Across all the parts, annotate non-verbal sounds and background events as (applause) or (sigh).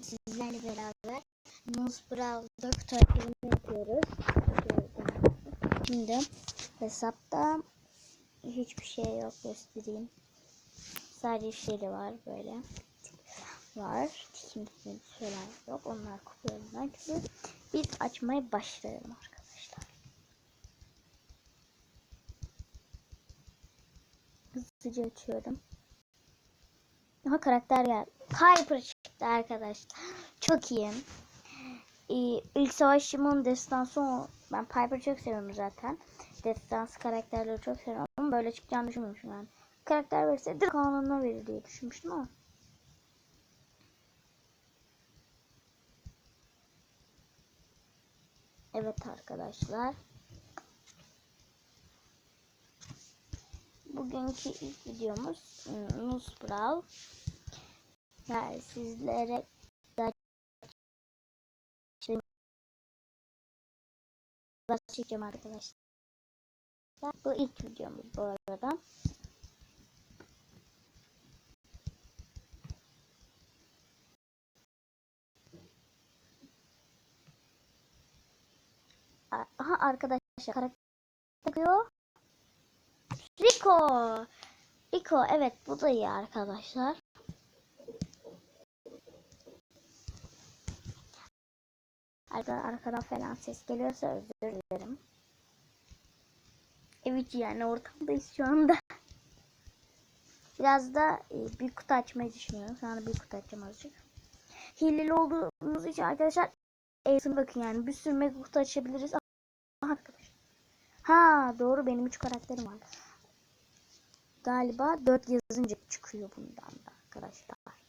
sizlerle beraber Nosbrow 4 takibini yapıyoruz. Şimdi hesapta hiçbir şey yok göstereyim. Sadece şeyleri var böyle. Var. Tikim şeyler yok. Onlar kupalarından çıkıyor. Biz açmaya başlayalım arkadaşlar. Hızlıca açıyorum. Aha karakter geldi. Piper çıktı arkadaşlar. Çok iyi. Ee, ilk savaşımın destansı. Ben Piper çok seviyorum zaten. Destansı karakterleri çok seviyorum ama böyle çıkacağını düşünmemiştim yani. Karakter verirse direkt kanununa verir diye düşünmüştüm ama. Evet arkadaşlar. Bugünkü ilk videomuz ıı, Nusbrawl. Yani sizlere çekeceğim arkadaşlar. Bu ilk videomuz bu arada. Aha arkadaşlar karakter takıyor. Rico. Rico evet bu da iyi arkadaşlar. Arkadan, arkadan falan ses geliyorsa özür dilerim. Evet yani ortamdayız şu anda. Biraz da e, bir kutu açmayı düşünüyorum. Şu anda bir kutu açacağım azıcık. Hileli olduğumuz için arkadaşlar Eğitim bakın yani bir sürü mega kutu açabiliriz. Aha, arkadaşlar. Ha doğru benim 3 karakterim var. Galiba 4 yazınca çıkıyor bundan da arkadaşlar.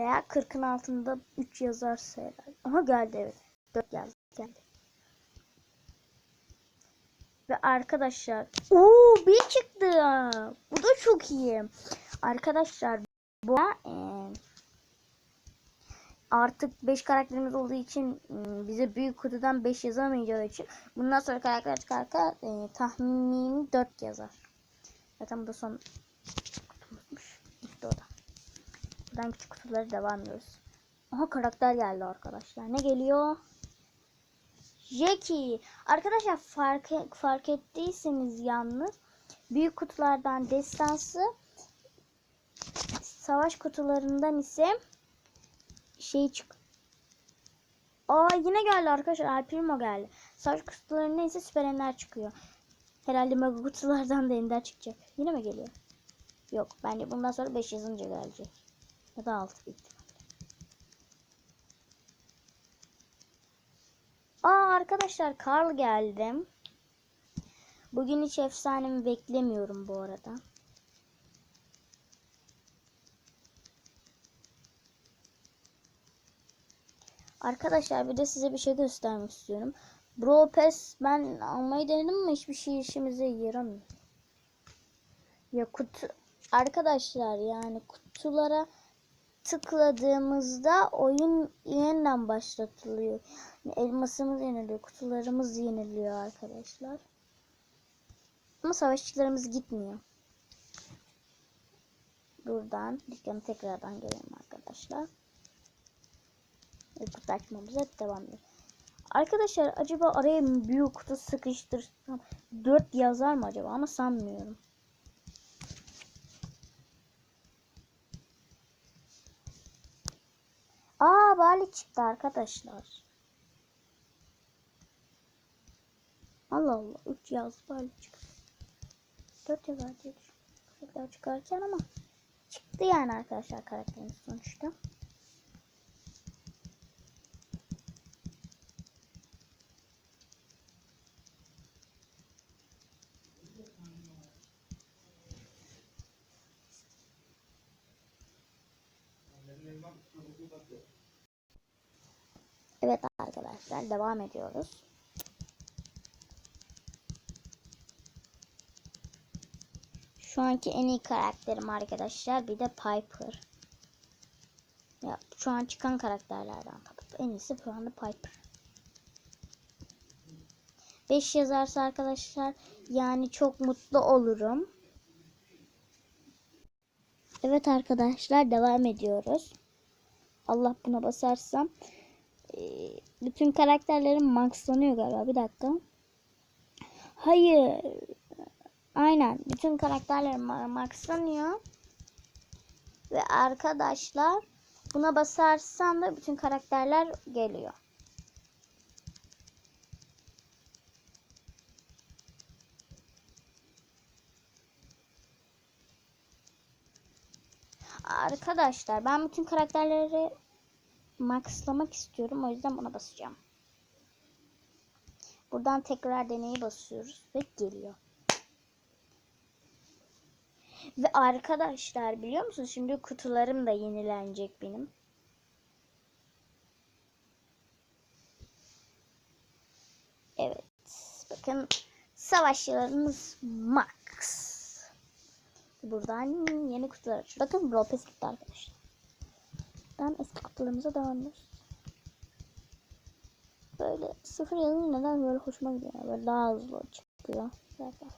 Veya 40'ın altında 3 yazarsa herhalde. Aha geldi evet. 4 yazdı geldi. Ve arkadaşlar ooo bir çıktı. Bu da çok iyi. Arkadaşlar bu e, artık 5 karakterimiz olduğu için ıı, bize büyük kutudan 5 yazamayacağı için bundan sonra karakter çıkarken e, tahmini 4 yazar. Zaten bu da son kutumuzmuş. Gitti o da. Buradan küçük kutuları devam ediyoruz. Aha karakter geldi arkadaşlar. Ne geliyor? Jackie. Arkadaşlar fark, e, fark ettiyseniz yalnız büyük kutulardan destansı savaş kutularından ise şey çık. Aa yine geldi arkadaşlar. El geldi. Savaş kutularından ise süper ender çıkıyor. Herhalde mega kutulardan da ender çıkacak. Yine mi geliyor? Yok. Bence bundan sonra 5 yazınca gelecek. Ya da 6 büyük. Aa arkadaşlar Karl geldi. Bugün hiç efsanemi beklemiyorum bu arada. Arkadaşlar bir de size bir şey göstermek istiyorum. Bro Pass ben almayı denedim ama hiçbir şey işimize yaramıyor. Ya kutu arkadaşlar yani kutulara tıkladığımızda oyun yeniden başlatılıyor. Elmasımız yeniliyor, kutularımız yeniliyor arkadaşlar. Ama savaşçılarımız gitmiyor. Buradan dükkanı tekrardan gelelim arkadaşlar kutu açmamıza devam edelim. Arkadaşlar acaba araya büyük kutu sıkıştırsam 4 yazar mı acaba ama sanmıyorum. Aa Bali çıktı arkadaşlar. Allah Allah 3 yaz Bali çıktı. 4 yazar diye düşünüyorum. çıkarken ama çıktı yani arkadaşlar karakterimiz sonuçta. Evet arkadaşlar devam ediyoruz. Şu anki en iyi karakterim arkadaşlar bir de Piper. Ya şu an çıkan karakterlerden en iyisi şu anda Piper. 5 yazarsa arkadaşlar yani çok mutlu olurum. Evet arkadaşlar devam ediyoruz. Allah buna basarsam bütün karakterlerim maxlanıyor galiba. Bir dakika. Hayır. Aynen. Bütün karakterlerim ma- maxlanıyor. Ve arkadaşlar buna basarsam da bütün karakterler geliyor. Arkadaşlar ben bütün karakterleri maxlamak istiyorum. O yüzden buna basacağım. Buradan tekrar deneyi basıyoruz ve geliyor. Ve arkadaşlar biliyor musunuz şimdi kutularım da yenilenecek benim. Evet. Bakın savaşçılarımız max. Buradan yeni kutular. Bakın Pass gitti arkadaşlar. Ben eski kutularımıza devam. Böyle sıfır yazınca neden böyle hoşuma gidiyor. Böyle daha hızlı çıkıyor. Zaten.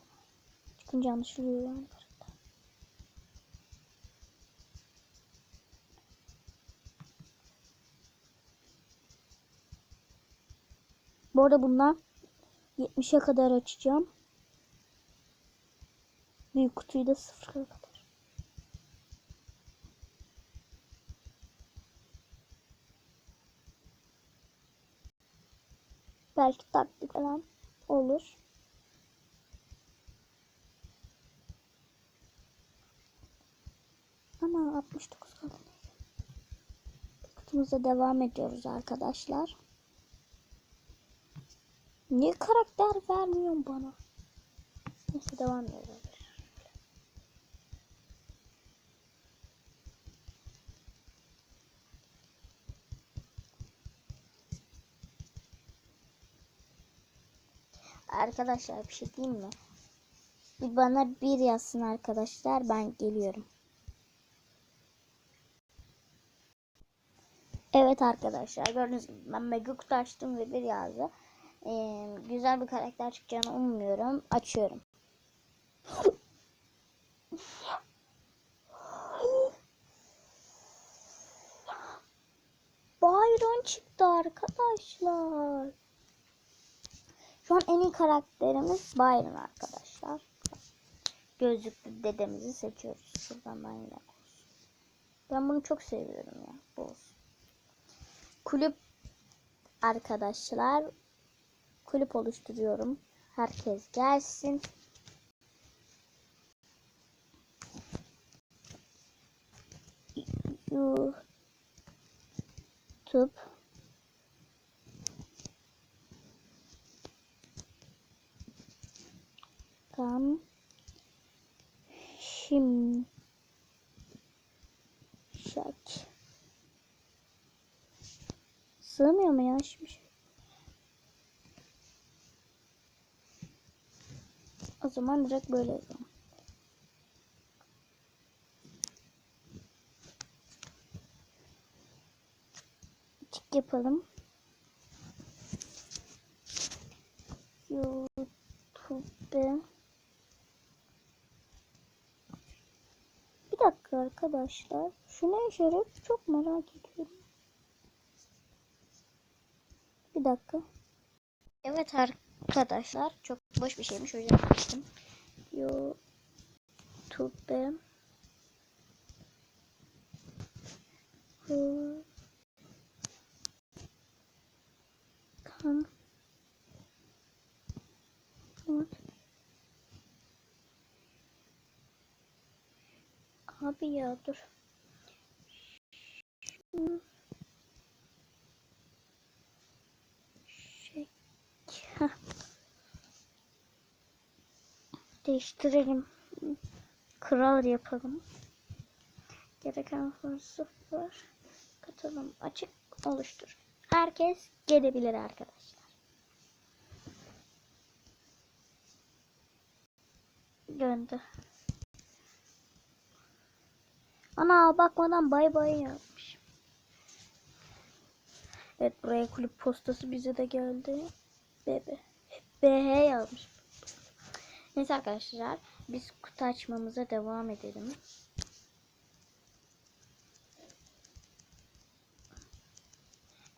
Çıkınca anlaşılıyor yani. Bu arada bundan 70'e kadar açacağım. Büyük kutuyu da sıfıra kadar. Belki taktik falan olur. Ama 69 kaldı. Kutumuza devam ediyoruz arkadaşlar. Niye karakter vermiyorsun bana? Neyse devam edelim. Arkadaşlar bir şey diyeyim mi? Bir bana bir yazsın arkadaşlar ben geliyorum. Evet arkadaşlar gördüğünüz gibi ben mega kutu açtım ve bir yazdı. Ee, güzel bir karakter çıkacağını umuyorum. Açıyorum. Byron çıktı arkadaşlar. Şu an en iyi karakterimiz Byron arkadaşlar. Gözlüklü dedemizi seçiyoruz. Şuradan ben yine. Ben bunu çok seviyorum ya. Bu olsun. Kulüp arkadaşlar. Kulüp oluşturuyorum. Herkes gelsin. YouTube Kam Şimşek Sığmıyor mu ya şimşek? O zaman direkt böyle yazalım. Tik yapalım. YouTube Bir dakika arkadaşlar. Şu ne? Çok merak ediyorum. Bir dakika. Evet arkadaşlar. Çok boş bir şeymiş. O yüzden yaptım. YouTube kan Abi ya dur. (laughs) Değiştirelim. Kral yapalım. Gereken sıfır. Katılım açık oluştur. Herkes gelebilir arkadaşlar. Gönder. Ana bakmadan bay bay yapmış. Evet buraya kulüp postası bize de geldi. Bebe. BH yazmış. Neyse arkadaşlar biz kutu açmamıza devam edelim.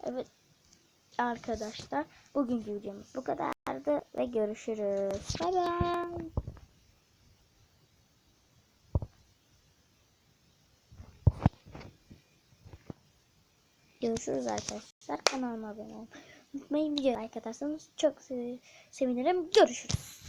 Evet arkadaşlar bugünkü videomuz bu kadardı ve görüşürüz. Bay bay. Görüşürüz arkadaşlar. Kanalıma abone olmayı unutmayın. Videoya like atarsanız çok se- sevinirim. Görüşürüz.